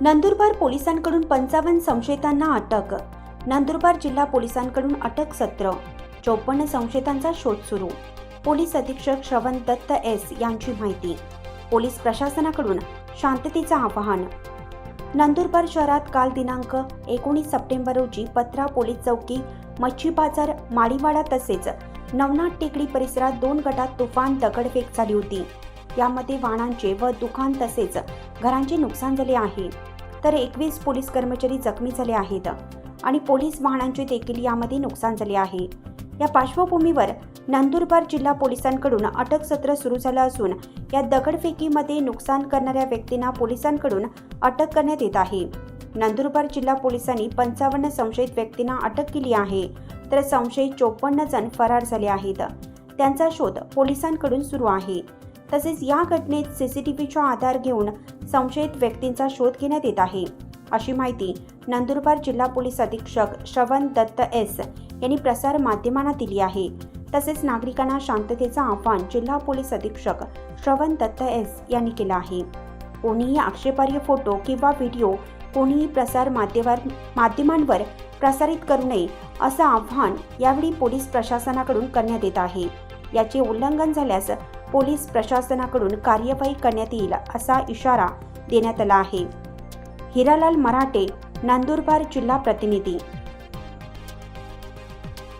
नंदुरबार पोलिसांकडून पंचावन्न संशयितांना अटक. नंदुरबार जिल्हा पोलिसांकडून अटक सत्र. चौपन्न संशयितांचा शोध सुरू. पोलीस अधीक्षक श्रवण दत्त एस यांची माहिती. पोलीस प्रशासनाकडून शांततेचं आवाहन. नंदुरबार शहरात काल दिनांक एकोणीस सप्टेंबर रोजी पत्रा पोलीस चौकी मच्छी बाजार माळीवाडा तसेच नवनाथ टेकडी परिसरात दोन गटात तुफान दगडफेक झाली होती. यामध्ये वाहनांचे व दुकान तसेच घरांचे नुकसान झाले आहे. तर एकवीस पोलीस कर्मचारी जखमी झाले आहेत आणि पोलीस वाहनांचे देखील यामध्ये नुकसान झाले आहे. या पार्श्वभूमीवर नंदुरबार जिल्हा पोलिसांकडून अटक सत्र सुरू झालं असून या दगडफेकीमध्ये नुकसान करणाऱ्या व्यक्तींना पोलिसांकडून अटक करण्यात येत आहे. नंदुरबार जिल्हा पोलिसांनी पंचावन्न संशयित व्यक्तींना अटक केली आहे तर संशयित चोपन्न जण फरार झाले आहेत. त्यांचा शोध पोलिसांकडून सुरू आहे. तसेच या घटनेत सी सी टी व्हीचा आधार घेऊन संशयित व्यक्तींचा शोध घेण्यात येत आहे. अशी माहिती नंदुरबार जिल्हा पोलीस अधीक्षक श्रवण दत्त एस यांनी प्रसार माध्यमांना दिली आहे. तसेच नागरिकांना शांततेचं आव्हान जिल्हा पोलीस अधीक्षक श्रवण दत्त एस यांनी केलं आहे. कोणीही आक्षेपार्ह फोटो किंवा व्हिडिओ कोणीही प्रसार माध्यमावर माध्यमांवर प्रसारित करू नये असं आव्हान यावेळी पोलीस प्रशासनाकडून करण्यात येत आहे. याचे उल्लंघन झाल्यास पोलीस प्रशासनाकडून कार्यवाही करण्यात येईल असा इशारा देण्यात आला आहे. हिरालाल मराठे नंदुरबार जिल्हा प्रतिनिधी